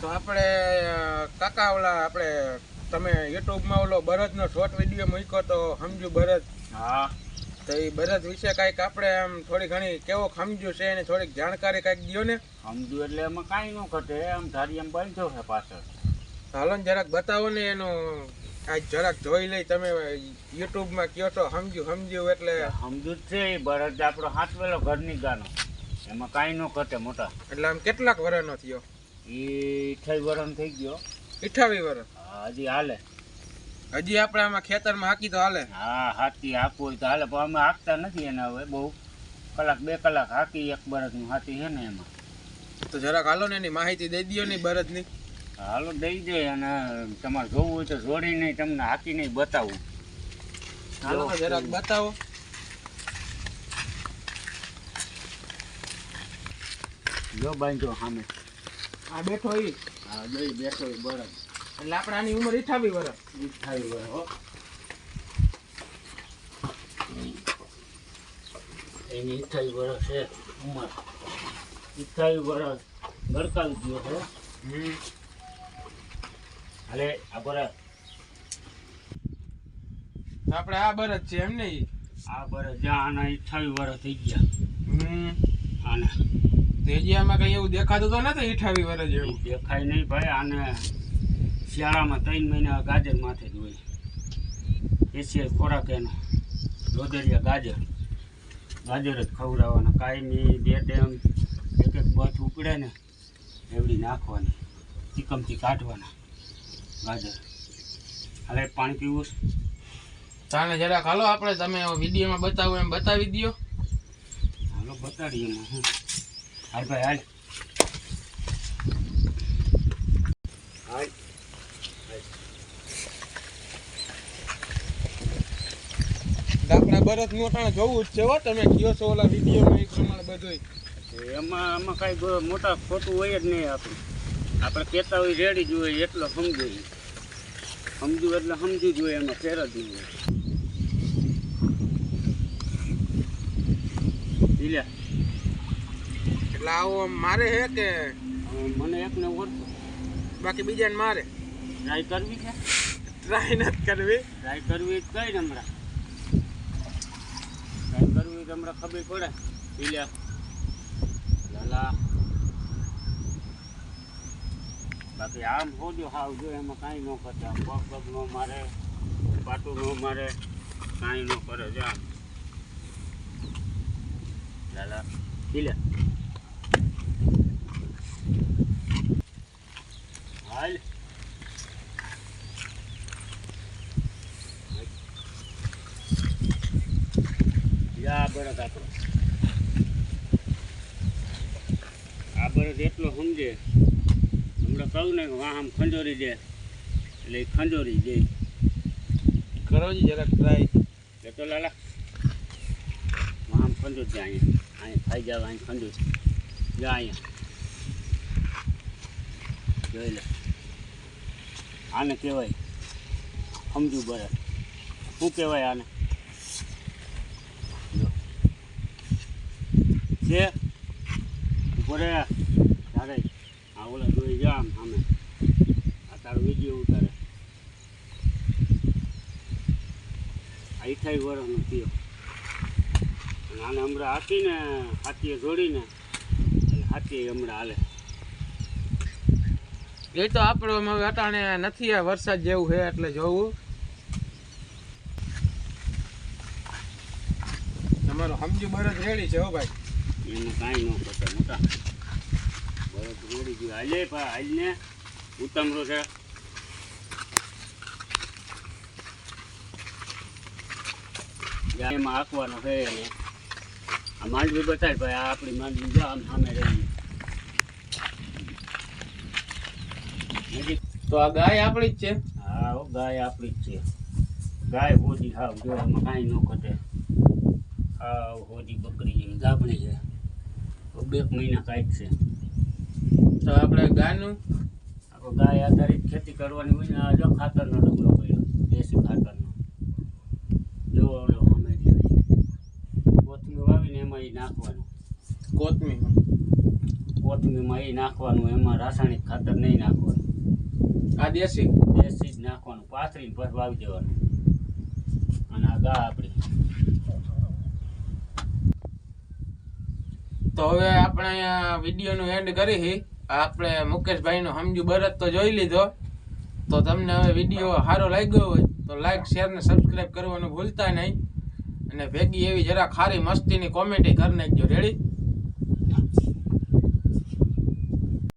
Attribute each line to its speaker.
Speaker 1: તો આપણે કાકા ઓલા આપણે તમે યુટ્યુબમાં ઓલો બરજનો શોર્ટ વીડિયો મૂક્યો તો સમજુ બરજ?
Speaker 2: હા.
Speaker 1: તો એ બરજ વિશે કાંઈક આપણે આમ થોડી ઘણી કેવો સમજુ છે એની થોડીક જાણકારી કાંઈક દો ને.
Speaker 2: સમજુ એટલે એમાં કાંઈ ન ઘટે આમ ધારી એમ બાંધ્યો છે પાછળ.
Speaker 1: હાલો ને જરાક બતાવો ને એનું આજ જરાક જોઈ લઈ તમે યુટ્યુબમાં કયો છો સમજુ સમજુ એટલે.
Speaker 2: સમજુ જ છે એ બળદ આપણો હાથ વેલો ઘરની ગાનો. એમાં કાંઈ ન ઘટે મોટા.
Speaker 1: એટલે આમ કેટલાક વર્ષનો થયો?
Speaker 2: એ થઈ વરણ થઈ ગયો.
Speaker 1: અઠાવી વર્ષ
Speaker 2: હજી હાલે.
Speaker 1: હજી આપણે આમાં ખેતરમાં હાકી તો હાલે.
Speaker 2: હા હાકી હાકવું હોય તો હાલે પણ અમે હાકતા નથી એને હવે બહુ. કલાક બે કલાક હાકી એક બળદનું હાથી છે ને એમાં.
Speaker 1: તો જરાક હાલો ને એની માહિતી દઈ દો ને બરદની
Speaker 2: હાલો દઈ દે અને તમારે જોવું હોય તો જોડીને તમને હાકીને બતાવું.
Speaker 1: હાલો જરાક બતાવો.
Speaker 2: જો બાંધો સામે.
Speaker 1: આ બેઠો ઈ.
Speaker 2: હા દઈ બેઠો ઈ બરાબર.
Speaker 1: એટલે આપણે આની ઉંમર અઠાવી વર્ષ
Speaker 2: ઈ વર્ષ હો. એની અઠાવી વર્ષ છે ઉંમર. અઠાવી વર્ષ ગડકાવી ગયો છે. હાલે આ
Speaker 1: બરાબર. આપણે આ બરદ છે એમ નહીં
Speaker 2: આ જ્યાં આના ઈઠાવી વર્ષ થઈ ગયા.
Speaker 1: હમ.
Speaker 2: આને.
Speaker 1: તો હજી આમાં કઈ એવું દેખાતું તો નથી ઈઠાવી વર્ષ જેવું?
Speaker 2: દેખાય નહીં ભાઈ આને શિયાળામાં ત્રણ મહિના ગાજર માથે જ હોય. એશિયાઈ ખોરાક એનો રોદરિયા ગાજર. ગાજર જ ખવડાવવાના. કાયમી બે ટેમ એક એક બથ ઉપડે ને એવડી નાખવાની. ચીકમથી કાઢવાના ગાજર. હવે પાણી પીવું?
Speaker 1: ચાલે જરાક હાલો આપણે તમે વિડીયોમાં બતાવો એમ બતાવી દો
Speaker 2: હાલો બતાડીએ એમાં હું. હાલ ભાઈ હાલ હાલ
Speaker 1: આપણે બરફનું અટાણે જોવું જ છે હો તમે કયો છો ઓલા વિડીયોમાં એ પ્રમાણે બધું
Speaker 2: એમાં આમાં કાંઈ મોટા ખોટું હોય જ નહીં આપણે. આપણે કહેતા હોય રેડી જોઈએ એટલો સમજુ સમજવું એટલે સમજુ જ હોય એમાં ફેર જ નહીં હોય.
Speaker 1: એટલે આવો મારે હે કે
Speaker 2: મને એકને ઓળખો
Speaker 1: બાકી બીજાને મારે?
Speaker 2: ટ્રાય કરવી છે?
Speaker 1: ટ્રાય નથી કરવી.
Speaker 2: ટ્રાય કરવી કઈ હમણાં ટ્રાય કરવી તો હમણાં ખબર પડે. ઈલે. લાલા બાકી આમ હોજો હાવ જો એમાં કાંઈ ન કરતા પગ પગ ન મારે પાટું ન મારે કાંઈ ન કરે. જો આમ. લાલા ઈલે હાલ યા બળદ આપણો. આ બળદ એટલો સમજે. હમણાં કહું ને વાહ આમ ખંજોરી દે એટલે ખંજોરી દે
Speaker 1: કરો જી જરાક ટ્રાય
Speaker 2: તો લાલા. વાહ આમ ખંજોર દે અહીંયા અહીંયા ખાઈ જાવ અહીં ખંજોર. જા અહીંયા જોઈ લે. આને કહેવાય સમજુ બળદ શું કહેવાય આને? છે. ઉપર તારે આ ઓલા જોઈ જા સામે. આ તારો વીડિયો ઉતારે. આ અઠાવી વર્ષનો થયો. આને હમણાં હાથીને, હાથીએ જોડીને હાથી હમણાં હાલે.
Speaker 1: એ તો આપણો અટાણે નથી આ વરસાદ જેવું છે એટલે જોવું. તમારો સમજુ બરદ રેડી છે હો ભાઈ.
Speaker 2: એમાં કાંઈ ન કરતા મોટા. બરફ રોડી ગયું. હાલે પા હાલને. ઉત્તમરો છે. એમાં આંકવાનો છે એને. આ માંડવી બતાવી ભાઈ આ આપણી માંડવી જો આમ સામે રહી.
Speaker 1: તો આ ગાય આપણી જ છે?
Speaker 2: હા ગાય આપણી જ છે. ગાય હોજી હાવ જો એમાં કાંઈ ન ઘટે. હાવ હોજી બકરી જેવી ગાભણી છે. બે મહિના કાંઈક છે.
Speaker 1: તો આપણે ગાયનું?
Speaker 2: આપણે ગાય આધારિત ખેતી કરવાની હોય ને આ જો ખાતરનો ડબલો કર્યો દેશી ખાતરનો. જો ઓલો અમે કોથમીર વાવીને એમાં એ નાખવાનું.
Speaker 1: કોથમીર?
Speaker 2: કોથમીરમાં એ નાખવાનું એમાં રાસાયણિક ખાતર નહીં નાખવાનું.
Speaker 1: આ દેશી?
Speaker 2: દેશી જ નાખવાનું પાથરીને પછી વાવી દેવાનું. અને આ ગા આપણી.
Speaker 1: તો હવે આપણે અહીંયા વિડીયોનું એન્ડ કરી આપણે મુકેશભાઈનો સમજુ બરત તો જોઈ લીધો. તો તમને હવે વીડિયો સારો લાગ્યો હોય તો લાઈક શેર ને સબસ્ક્રાઈબ કરવાનું ભૂલતા નહીં. અને ભેગી એવી જરા ખારી મસ્તીની કોમેડી કરી નાખજો રેડી